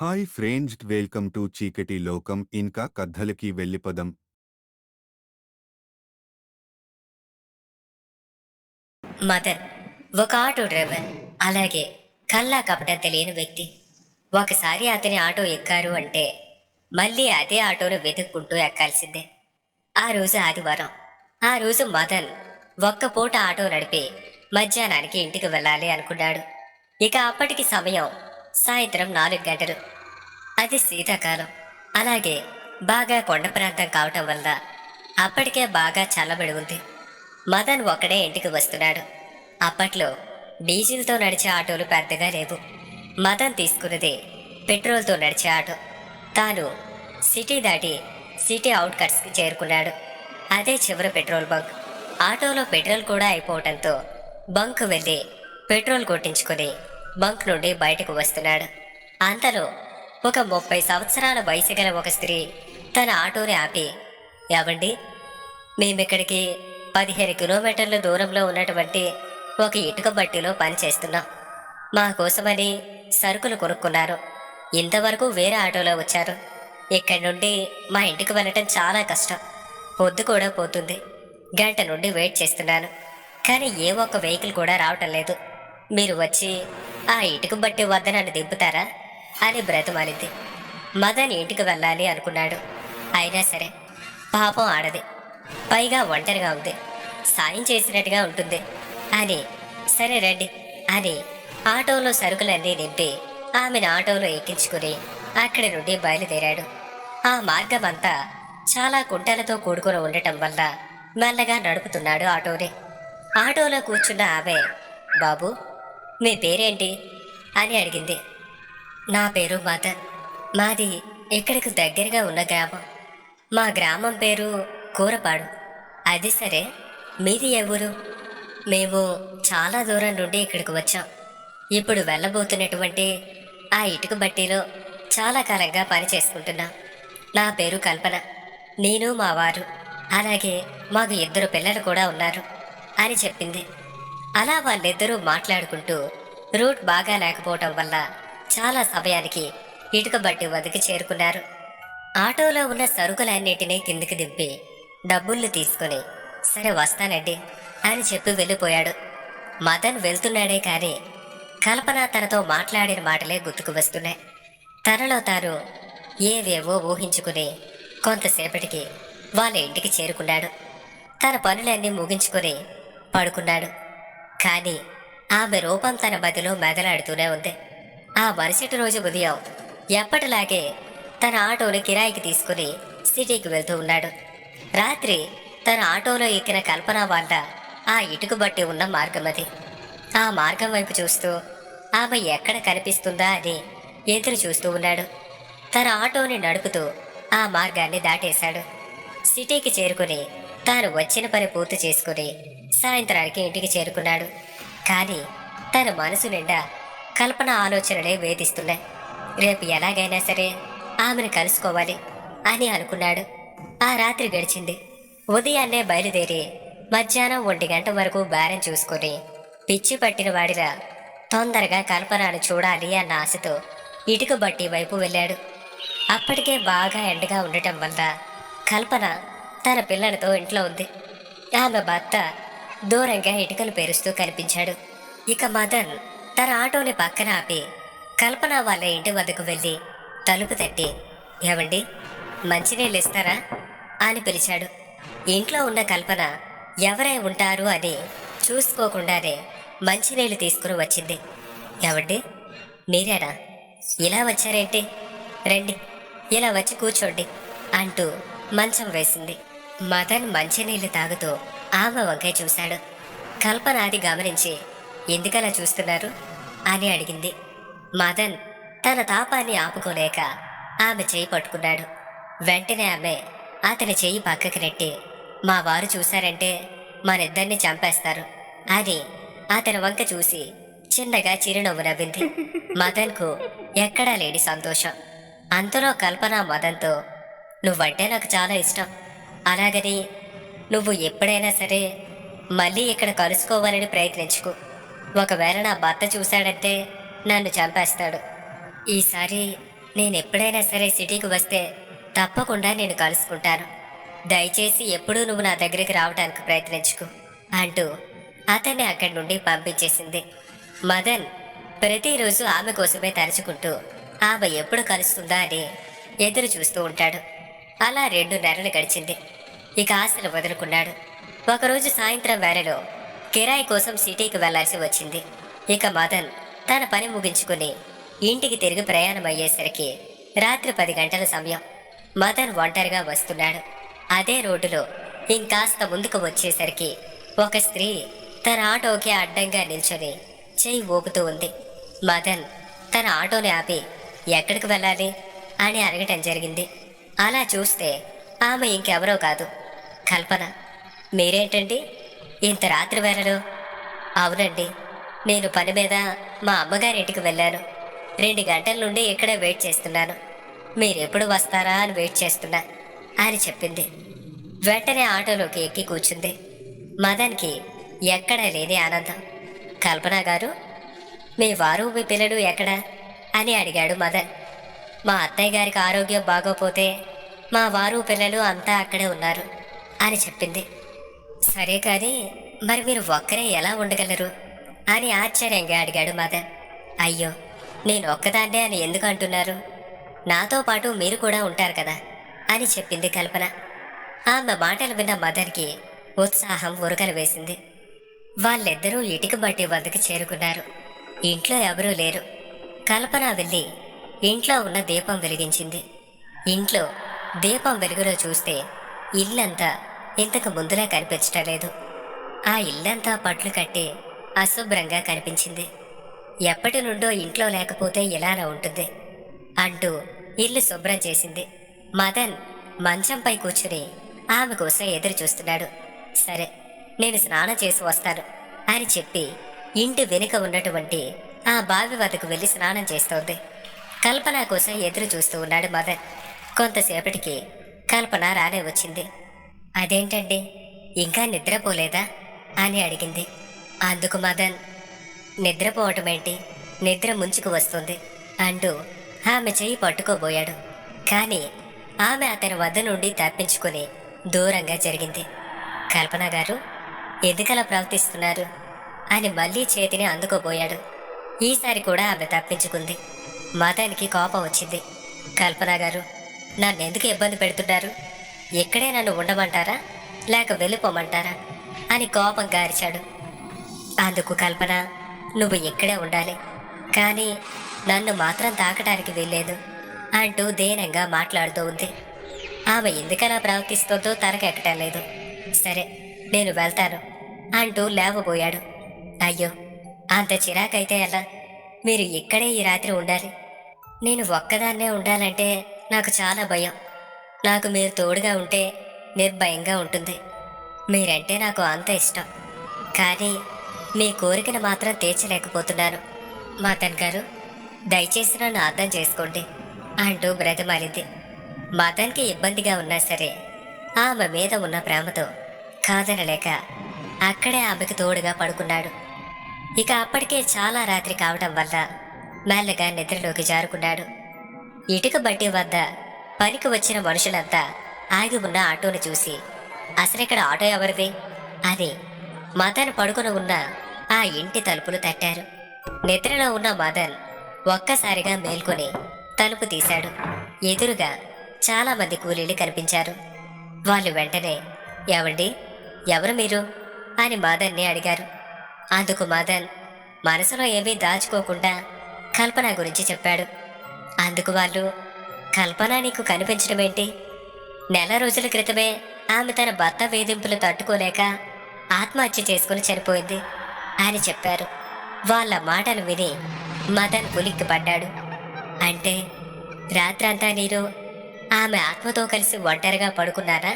Hi friends welcome to చీకటి లోకం. ఇంకా కథలకి వెళ్ళిపదం మదన్ ఒక ఆటో డ్రైవర్ అలాగే కల్లా కపట తెలియని వ్యక్తి. ఒకసారి అతని ఆటో ఎక్కారు అంటే మళ్ళీ అదే ఆటోను వెతుక్కుంటూ ఎక్కాల్సిందే. ఆ రోజు ఆదివారం. ఆ రోజు మదన్ ఒక్క పూట ఆటో నడిపి మధ్యాహ్నానికి ఇంటికి వెళ్ళాలి అనుకున్నాడు. ఇక అప్పటికి సమయం సాయంత్రం నాలుగు గంటలు. అది శీతాకాలం. అలాగే బాగా కొండ ప్రాంతం కావటం వల్ల అప్పటికే బాగా చల్లబడి ఉంది. మదన్ ఒక్కడే ఇంటికి వస్తున్నాడు. అప్పట్లో డీజిల్తో నడిచే ఆటోలు పెద్దగా లేవు. మదన్ తీసుకున్నది పెట్రోల్తో నడిచే ఆటో. తాను సిటీ దాటి సిటీ అవుట్కట్స్కి చేరుకున్నాడు. అదే చివరి పెట్రోల్ బంక్. ఆటోలో పెట్రోల్ కూడా అయిపోవడంతో బంక్ వెళ్ళి పెట్రోల్ కొట్టించుకొని బంక్ నుండి బయటకు వస్తున్నాడు. అంతలో ఒక ముప్పై సంవత్సరాల వయసు గల ఒక స్త్రీ తన ఆటోని ఆపి ఏమండి? మేమిక్కడికి పదిహేను కిలోమీటర్ల దూరంలో ఉన్నటువంటి ఒక ఇటుక బట్టీలో పనిచేస్తున్నాం మా కోసమని సరుకులు కొనుక్కున్నారు. ఇంతవరకు వేరే ఆటోలో వచ్చారు. ఇక్కడి నుండి మా ఇంటికి వెళ్ళటం చాలా కష్టం. పొద్దు కూడా పోతుంది. గంట నుండి వెయిట్ చేస్తున్నాను. కానీ ఏ ఒక్క వెహికల్ కూడా రావటం లేదు. మీరు వచ్చి ఆ ఇటుక బట్టి వద్ద నన్ను దింపుతారా? అని బ్రతిమాలింది. మదన్ ఇంటికి వెళ్ళాలి అనుకున్నాడు. అయినా సరే పాపం ఆడది. పైగా ఒంటరిగా ఉంది. సాయం చేసినట్టుగా ఉంటుంది. అని సరే రండి అని ఆటోలో సరుకులన్నీ నింపి ఆమెను ఆటోలో ఎక్కించుకుని అక్కడి నుండి బయలుదేరాడు. ఆ మార్గం అంతా చాలా కుంటలతో కూడుకుని ఉండటం వల్ల మెల్లగా నడుపుతున్నాడు ఆటోని. ఆటోలో కూర్చున్న ఆమె బాబు మీ పేరేంటి? అని అడిగింది. నా పేరు మాత మాది ఇక్కడికి దగ్గరగా ఉన్న గ్రామం. మా గ్రామం పేరు కూరపాడు. అది సరే మీది ఎవరు మేము చాలా దూరం నుండి ఇక్కడికి వచ్చాం. ఇప్పుడు వెళ్ళబోతున్నటువంటి ఆ ఇటుక బట్టీలో చాలా కాలంగా పని చేసుకుంటున్నాం నా పేరు కల్పన. నేను మా వారు. అలాగే మాకు ఇద్దరు పిల్లలు కూడా ఉన్నారు అని చెప్పింది. అలా వాళ్ళిద్దరూ మాట్లాడుకుంటూ రూట్ బాగా లేకపోవటం వల్ల చాలా సమయానికి ఇటుక బట్టి చేరుకున్నారు. ఆటోలో ఉన్న సరుకులన్నిటినీ కిందికి దింపి డబ్బుల్ని తీసుకుని సరే వస్తానండి అని చెప్పి వెళ్ళిపోయాడు. మదన్ వెళ్తున్నాడే కానీ కల్పన తనతో మాట్లాడిన మాటలే గుర్తుకు వస్తున్నాయి. తనలో తాను ఏవేవో ఊహించుకుని కొంతసేపటికి వాళ్ళ ఇంటికి చేరుకున్నాడు. తన పనులన్నీ ముగించుకొని పడుకున్నాడు. కానీ ఆమె రూపం తన మదిలో మెదలాడుతూనే ఉంది. ఆ మరుసటి రోజు ఉదయం ఎప్పటిలాగే తన ఆటోను కిరాయికి తీసుకుని సిటీకి వెళ్తూ ఉన్నాడు. రాత్రి తన ఆటోలో ఎక్కిన కల్పన వాళ్ళ ఆ ఇటుకు బట్టి ఉన్న మార్గం అది. ఆ మార్గం వైపు చూస్తూ ఆమె ఎక్కడ కనిపిస్తుందా అని ఎదురు చూస్తూ ఉన్నాడు. తన ఆటోని నడుపుతూ ఆ మార్గాన్ని దాటేశాడు. సిటీకి చేరుకుని తాను వచ్చిన పని పూర్తి చేసుకుని సాయంత్రానికి ఇంటికి చేరుకున్నాడు. కానీ తన మనసు నిండా కల్పన ఆలోచనలే వేధిస్తున్నాయి. రేపు ఎలాగైనా సరే ఆమెను కలుసుకోవాలి అని అనుకున్నాడు. ఆ రాత్రి గడిచింది. ఉదయాన్నే బయలుదేరి మధ్యాహ్నం ఒంటి గంట వరకు బేరం చూసుకొని పిచ్చి పట్టిన వాడిలా తొందరగా కల్పనను చూడాలి అన్న ఆశతో ఇటుక బట్టి వైపు వెళ్ళాడు. అప్పటికే బాగా ఎండగా ఉండటం వల్ల కల్పన తన పిల్లలతో ఇంట్లో ఉంది. ఆమె భర్త దూరంగా ఇటుకలు పేరుస్తూ కనిపించాడు. ఇక మదన్ తన ఆటోని పక్కన ఆపి కల్పన వాళ్ళ ఇంటి వద్దకు వెళ్ళి తలుపు తట్టి ఏమండి మంచినీళ్ళు ఇస్తారా? అని పిలిచాడు. ఇంట్లో ఉన్న కల్పన ఎవరై ఉంటారు? అని చూసుకోకుండానే మంచినీళ్ళు తీసుకుని వచ్చింది. ఏమండి మీరేనా? ఇలా వచ్చారేంటి? రండి ఇలా వచ్చి కూర్చోండి అంటూ మంచం వేసింది. మదన్ మంచినీళ్ళు తాగుతూ ఆమె వంకాయ చూశాడు. కల్పన అది గమనించి ఎందుకలా చూస్తున్నారు? అని అడిగింది. మదన్ తన తాపాన్ని ఆపుకోలేక ఆమె చేయి పట్టుకున్నాడు. వెంటనే ఆమె అతని చేయి పక్కకి నెట్టి మా వారు చూశారంటే మనిద్దరిని చంపేస్తారు అని అతని వంక చూసి చిన్నగా చిరునవ్వు నవ్వింది. మదన్కు ఎక్కడా లేని సంతోషం. అంతలో కల్పన మదన్తో నువ్వంటే నాకు చాలా ఇష్టం. అలాగని నువ్వు ఎప్పుడైనా సరే మళ్ళీ ఇక్కడ కలుసుకోవాలని ప్రయత్నించుకో. ఒకవేళ నా భర్త చూశాడంటే నన్ను చంపేస్తాడు. ఈసారి నేను ఎప్పుడైనా సరే సిటీకి వస్తే తప్పకుండా నేను కలుసుకుంటాను. దయచేసి ఎప్పుడూ నువ్వు నా దగ్గరికి రావడానికి ప్రయత్నించుకు అంటూ అతన్ని అక్కడి నుండి పంపించేసింది. మదన్ ప్రతిరోజు ఆమె కోసమే తలుచుకుంటూ ఆమె ఎప్పుడు కలుస్తుందా అని ఎదురు చూస్తూ ఉంటాడు. అలా రెండు నెలలు గడిచింది. ఇక ఆశలు వదులుకున్నాడు. ఒకరోజు సాయంత్రం వేళలో కిరాయి కోసం సిటీకి వెళ్ళాల్సి వచ్చింది. ఇక మదన్ తన పని ముగించుకుని ఇంటికి తిరిగి ప్రయాణం అయ్యేసరికి రాత్రి పది గంటల సమయం మదన్ ఒంటరిగా వస్తున్నాడు. అదే రోడ్డులో ఇంకాస్త ముందుకు వచ్చేసరికి ఒక స్త్రీ తన ఆటోకి అడ్డంగా నిల్చొని చెయ్యి ఊపుతూ ఉంది. మదన్ తన ఆటోని ఆపి ఎక్కడికి వెళ్ళాలి? అని అడగటం జరిగింది. అలా చూస్తే ఆమె ఇంకెవరో కాదు కల్పన. మీరేంటండి? ఇంత రాత్రి వేళలో? అవునండి. నేను పని మీద మా అమ్మగారింటికి వెళ్ళాను. రెండు గంటల నుండి ఇక్కడే వెయిట్ చేస్తున్నాను. మీరెప్పుడు వస్తారా అని వెయిట్ చేస్తున్నా అని చెప్పింది. వెంటనే ఆటోలోకి ఎక్కి కూర్చుంది. మదన్కి ఎక్కడా లేని ఆనందం. కల్పన గారు మీ వారు మీ పిల్లలు ఎక్కడ? అని అడిగాడు మదన్. మా అత్తయ్య గారికి ఆరోగ్యం బాగోపోతే మా వారు పిల్లలు అంతా అక్కడే ఉన్నారు. అని చెప్పింది. సరే కానీ మరి మీరు ఒక్కరే ఎలా ఉండగలరు? అని ఆశ్చర్యంగా అడిగాడు మదర్. అయ్యో నేను ఒక్కదాన్నే అని ఎందుకు అంటున్నారు? నాతో పాటు మీరు కూడా ఉంటారు కదా అని చెప్పింది కల్పన. ఆమె మాటలు విన్న మదర్కి ఉత్సాహం ఉరకలు వేసింది. వాళ్ళిద్దరూ ఇటుక బట్టి వద్దకు చేరుకున్నారు. ఇంట్లో ఎవరూ లేరు. కల్పన వెళ్ళి ఇంట్లో ఉన్న దీపం వెలిగించింది. ఇంట్లో దీపం వెలుగులో చూస్తే ఇల్లంతా ఇంతకు ముందులా కనిపించటం లేదు. ఆ ఇల్లంతా పట్లు కట్టి అశుభ్రంగా కనిపించింది. ఎప్పటి నుండో ఇంట్లో లేకపోతే ఇలానే ఉంటుంది అంటూ ఇల్లు శుభ్రం చేసింది. మదన్ మంచంపై కూర్చుని ఆమె కోసం ఎదురు చూస్తున్నాడు. సరే నేను స్నానం చేసి వస్తాను అని చెప్పి ఇంటి వెనుక ఉన్నటువంటి ఆ బావి వద్దకు వెళ్ళి స్నానం చేస్తోంది. కల్పన కోసం ఎదురు చూస్తూ ఉన్నాడు మదన్. కొంతసేపటికి కల్పన రానే వచ్చింది. అదేంటండి? ఇంకా నిద్రపోలేదా? అని అడిగింది. అందుకు మదన్ నిద్రపోవటం ఏంటి నిద్ర ముంచుకు వస్తుంది అంటూ ఆమె చెయ్యి పట్టుకోబోయాడు. కానీ ఆమె అతని వద్ద నుండి తప్పించుకుని దూరంగా జరిగింది. కల్పన గారు ఎందుకలా ప్రవర్తిస్తున్నారు? అని మళ్ళీ చేతిని అందుకోబోయాడు. ఈసారి కూడా ఆమె తప్పించుకుంది. మదన్కి కోపం వచ్చింది. కల్పన గారు నన్ను ఎందుకు ఇబ్బంది పెడుతున్నారు? ఇక్కడే నన్ను ఉండమంటారా? లేక వెళ్ళిపోమంటారా? అని కోపంగా అరిచాడు అందుకు కల్పన నువ్వు ఇక్కడే ఉండాలి. కానీ నన్ను మాత్రం తాకటానికి వెళ్ళలేదు అంటూ దీనంగా మాట్లాడుతూ ఉంది. ఆమె ఎందుకలా ప్రవర్తిస్తుందో తనకెక్కటం లేదు. సరే నేను వెళ్తాను అంటూ లేవబోయాడు. అయ్యో అంత చిరాకైతే ఎలా? మీరు ఇక్కడే ఈ రాత్రి ఉండాలి. నేను ఒక్కదాన్నే ఉండాలంటే నాకు చాలా భయం. నాకు మీరు తోడుగా ఉంటే నిర్భయంగా ఉంటుంది. మీరంటే నాకు అంత ఇష్టం. కానీ మీ కోరికను మాత్రం తీర్చలేకపోతున్నాను. మదన్ గారు దయచేసి నన్ను అర్థం చేసుకోండి అంటూ బ్రతమాలింది. మదన్కి ఇబ్బందిగా ఉన్నా సరే ఆమె మీద ఉన్న ప్రేమతో కాదనలేక అక్కడే ఆమెకు తోడుగా పడుకున్నాడు. ఇక అప్పటికే చాలా రాత్రి కావడం వల్ల మెల్లగా నిద్రలోకి జారుకున్నాడు. ఇటుక బట్టి వద్ద పనికి వచ్చిన మనుషులంతా ఆగి ఉన్న ఆటోను చూసి అసలిక్కడ ఆటో ఎవరిది? అని మదన్ పడుకుని ఉన్న ఆ ఇంటి తలుపులు తట్టారు. నిద్రలో ఉన్న మదన్ ఒక్కసారిగా మేల్కొని తలుపు తీశాడు. ఎదురుగా చాలామంది కూలీలు కనిపించారు. వాళ్ళు వెంటనే ఎవండి ఎవరు మీరు? అని మదన్ని అడిగారు. అందుకు మదన్ మనసులో ఏమీ దాచుకోకుండా కల్పన గురించి చెప్పాడు. అందుకు వాళ్ళు కల్పన నీకు కనిపించడం ఏంటి నెల రోజుల క్రితమే ఆమె తన భర్త వేధింపులు తట్టుకోలేక ఆత్మహత్య చేసుకుని చనిపోయింది అని చెప్పారు. వాళ్ళ మాటలు విని మదన్ ఉలిక్కి పడ్డాడు అంటే రాత్రంతా నీరు ఆమె ఆత్మతో కలిసి ఒంటరిగా పడుకున్నారా